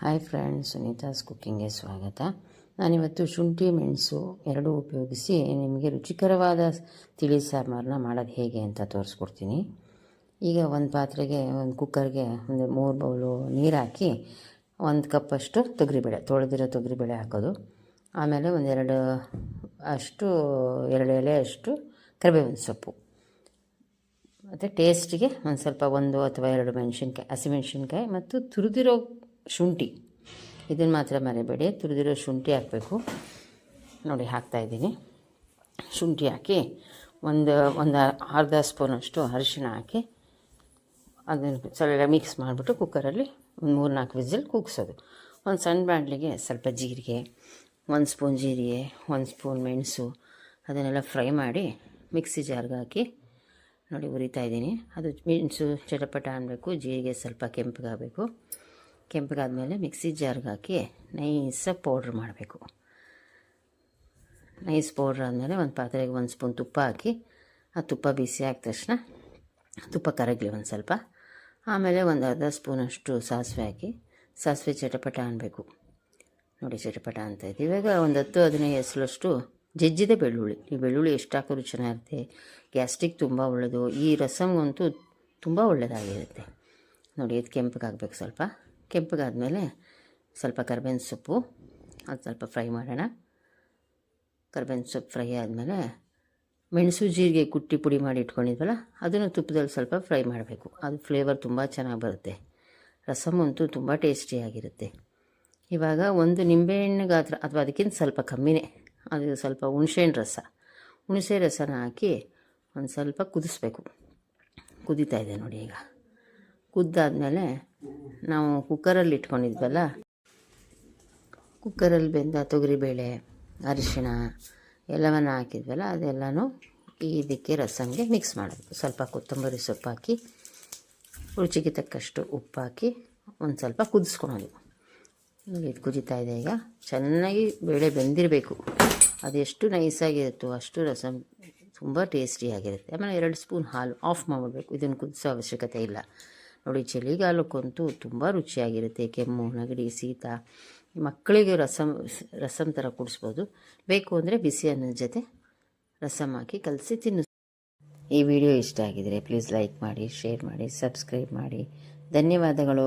Hi friends ಸುನೀತಾಸ್ ಕುಕ್ಕಿಂಗ್ಗೆ ಸ್ವಾಗತ. ನಾನಿವತ್ತು ಶುಂಠಿ ಮೆಣಸು ಎರಡೂ ಉಪಯೋಗಿಸಿ ನಿಮಗೆ ರುಚಿಕರವಾದ ತಿಳಿ ಸಾಂಬಾರನ್ನ ಮಾಡೋದು ಹೇಗೆ ಅಂತ ತೋರಿಸ್ಕೊಡ್ತೀನಿ. ಈಗ ಒಂದು ಪಾತ್ರೆಗೆ, ಒಂದು ಕುಕ್ಕರ್ಗೆ ಒಂದು ಮೂರು ಬೌಲು ನೀರು ಹಾಕಿ ಒಂದು ಕಪ್ಪಷ್ಟು ತೊಗರಿಬೇಳೆ, ತೊಳೆದಿರೋ ತೊಗರಿಬೇಳೆ ಹಾಕೋದು. ಆಮೇಲೆ ಒಂದೆರಡು ಅಷ್ಟು, ಎರಡು ಎಲೆ ಅಷ್ಟು ಕರಿಬೇವಿನ ಸೊಪ್ಪು. ಮತ್ತು ಟೇಸ್ಟಿಗೆ ಒಂದು ಸ್ವಲ್ಪ ಒಂದು ಅಥವಾ ಎರಡು ಮೆಣಸಿನ್ಕಾಯಿ ಹಸಿಮೆಣ್ಸಿನ್ಕಾಯಿ ಮತ್ತು ತುರಿದಿರೋ ಶುಂಠಿ. ಇದನ್ನು ಮಾತ್ರ ಮರಿಬೇಡಿ, ತುರಿದಿರೋ ಶುಂಠಿ ಹಾಕಬೇಕು. ನೋಡಿ ಹಾಕ್ತಾಯಿದ್ದೀನಿ ಶುಂಠಿ ಹಾಕಿ ಒಂದು ಒಂದು ಅರ್ಧ ಸ್ಪೂನಷ್ಟು ಅರಿಶಿಣ ಹಾಕಿ ಅದನ್ನು ಸ್ವಲ್ಪ ಮಿಕ್ಸ್ ಮಾಡಿಬಿಟ್ಟು ಕುಕ್ಕರಲ್ಲಿ ಒಂದು ಮೂರು ನಾಲ್ಕು ವಿಸಿಲ್ ಕೂಗಿಸೋದು. ಒಂದು ಸಣ್ಣ ಬಾಣಲಿಗೆ ಸ್ವಲ್ಪ ಜೀರಿಗೆ, ಒಂದು ಸ್ಪೂನ್ ಜೀರಿಗೆ, ಒಂದು ಸ್ಪೂನ್ ಮೆಣಸು ಅದನ್ನೆಲ್ಲ ಫ್ರೈ ಮಾಡಿ ಮಿಕ್ಸಿ ಜಾರ್ಗೆ ಹಾಕಿ ನೋಡಿ, ಹುರಿತಾ ಇದ್ದೀನಿ. ಅದು ಮೆಣಸು, ಚಟಪಟ ಅನ್ನಬೇಕು ಜೀರಿಗೆ ಸ್ವಲ್ಪ ಕೆಂಪಗಾಗಬೇಕು. ಕೆಂಪಗಾದ್ಮೇಲೆ ಮಿಕ್ಸಿ ಜಾರ್ಗೆ ಹಾಕಿ ನೈಸಾಗಿ ಪೌಡ್ರ್ ಮಾಡಬೇಕು. ನೈಸ್ ಪೌಡ್ರ್ ಆದಮೇಲೆ ಒಂದು ಪಾತ್ರೆಗೆ ಒಂದು ಸ್ಪೂನ್ ತುಪ್ಪ ಹಾಕಿ, ಆ ತುಪ್ಪ ಬಿಸಿ ಆದ ತಕ್ಷಣ ತುಪ್ಪ ಕರಗಲಿ ಒಂದು ಸ್ವಲ್ಪ. ಆಮೇಲೆ ಒಂದು ಅರ್ಧ ಸ್ಪೂನಷ್ಟು ಸಾಸಿವೆ ಹಾಕಿ, ಸಾಸಿವೆ ಚಟಪಟ ಅನ್ನಬೇಕು ನೋಡಿ ಚಟಪಟ ಅಂತ ಇದೆ. ಇವಾಗ ಒಂದು ಹತ್ತು ಹದಿನೈದು ಹೆಸರಷ್ಟು ಜಜ್ಜಿದೆ ಬೆಳ್ಳುಳ್ಳಿ. ಈ ಬೆಳ್ಳುಳ್ಳಿ ಎಷ್ಟು ಹಾಕಿದ್ರು ಚೆನ್ನಾಗಿರುತ್ತೆ. ಗ್ಯಾಸ್ಟ್ರಿಕ್ ತುಂಬ ಒಳ್ಳೆಯದು ಈ ರಸಮ್ಗಂತೂ ತುಂಬ ಒಳ್ಳೆಯದಾಗಿರುತ್ತೆ ನೋಡಿ, ಇದು ಕೆಂಪಗಾಗಬೇಕು ಸ್ವಲ್ಪ. ಕೆಂಪಗಾದ್ಮೇಲೆ ಸ್ವಲ್ಪ ಕರ್ಬೇವಿನ ಸೊಪ್ಪು, ಅದು ಸ್ವಲ್ಪ ಫ್ರೈ ಮಾಡೋಣ. ಕರ್ಬೇವಿನ ಸೊಪ್ಪು ಫ್ರೈ ಆದಮೇಲೆ ಮೆಣಸು, ಜೀರಿಗೆ ಕುಟ್ಟಿ ಪುಡಿ ಮಾಡಿ ಇಟ್ಕೊಂಡಿದ್ವಲ್ಲ, ಅದನ್ನು ತುಪ್ಪದಲ್ಲಿ ಸ್ವಲ್ಪ ಫ್ರೈ ಮಾಡಬೇಕು. ಅದು ಫ್ಲೇವರ್ ತುಂಬ ಚೆನ್ನಾಗಿ ಬರುತ್ತೆ. ರಸಮ್ ಅಂತೂ ತುಂಬ ಟೇಸ್ಟಿಯಾಗಿರುತ್ತೆ. ಇವಾಗ ಒಂದು ನಿಂಬೆಹಣ್ಣು ಗಾತ್ರ, ಅಥವಾ ಅದಕ್ಕಿಂತ ಸ್ವಲ್ಪ ಕಮ್ಮಿನೇ, ಅದು ಸ್ವಲ್ಪ ಹುಣಸೆಹಣ್ಣು ರಸ. ಹುಣಸೆ ರಸನ ಹಾಕಿ ಒಂದು ಸ್ವಲ್ಪ ಕುದಿಸ್ಬೇಕು. ಕುದೀತಾ ಇದೆ ನೋಡಿ ಈಗ. ಕುದ್ದಾದಮೇಲೆ ನಾವು ಕುಕ್ಕರಲ್ಲಿ ಇಟ್ಕೊಂಡಿದ್ವಲ್ಲ? ಕುಕ್ಕರಲ್ಲಿ ಬೆಂದ ತೊಗರಿಬೇಳೆ, ಅರಿಶಿಣ ಎಲ್ಲವನ್ನು ಹಾಕಿದ್ವಲ್ಲ, ಅದೆಲ್ಲನೂ ಇದಕ್ಕೆ ರಸಂಗೆ ಮಿಕ್ಸ್ ಮಾಡಬೇಕು ಸ್ವಲ್ಪ ಕೊತ್ತಂಬರಿ ಸೊಪ್ಪು ಹಾಕಿ, ರುಚಿಗೆ ತಕ್ಕಷ್ಟು ಉಪ್ಪು ಹಾಕಿ ಒಂದು ಸ್ವಲ್ಪ ಕುದಿಸ್ಕೊಳೋದು. ಇದು ಕುದೀತಾ ಇದೆ ಈಗ. ಚೆನ್ನಾಗಿ ಬೇಳೆ ಬೆಂದಿರಬೇಕು. ಅದೆಷ್ಟು ನೈಸಾಗಿರುತ್ತೋ ಅಷ್ಟು ರಸಮ್ ತುಂಬ ಟೇಸ್ಟಿಯಾಗಿರುತ್ತೆ ಆಮೇಲೆ ಎರಡು ಸ್ಪೂನ್ ಹಾಲು ಆಫ್ ಮಾಡಿಬಿಡ್ಬೇಕು ಇದನ್ನು ಕುದಿಸೋ ಅವಶ್ಯಕತೆ ಇಲ್ಲ. ನೋಡಿ ಚಳಿಗಾಲಕ್ಕಂತೂ ತುಂಬ ರುಚಿಯಾಗಿರುತ್ತೆ. ಕೆಮ್ಮು, ನೆಗಡಿ, ಶೀತ, ಮಕ್ಕಳಿಗೆ ರಸಮ್ ರಸಮ್ ಥರ ಕುಡಿಸ್ಬೋದು. ಬೇಕು ಅಂದರೆ ಬಿಸಿ ಅನ್ನದ ಜೊತೆ ರಸಮ್ ಹಾಕಿ ಕಲಸಿ ತಿನ್ನಿಸ್ ಈ ವಿಡಿಯೋ ಇಷ್ಟ ಆಗಿದರೆ ಪ್ಲೀಸ್ ಲೈಕ್ ಮಾಡಿ ಶೇರ್ ಮಾಡಿ ಸಬ್ಸ್ಕ್ರೈಬ್ ಮಾಡಿ. ಧನ್ಯವಾದಗಳು.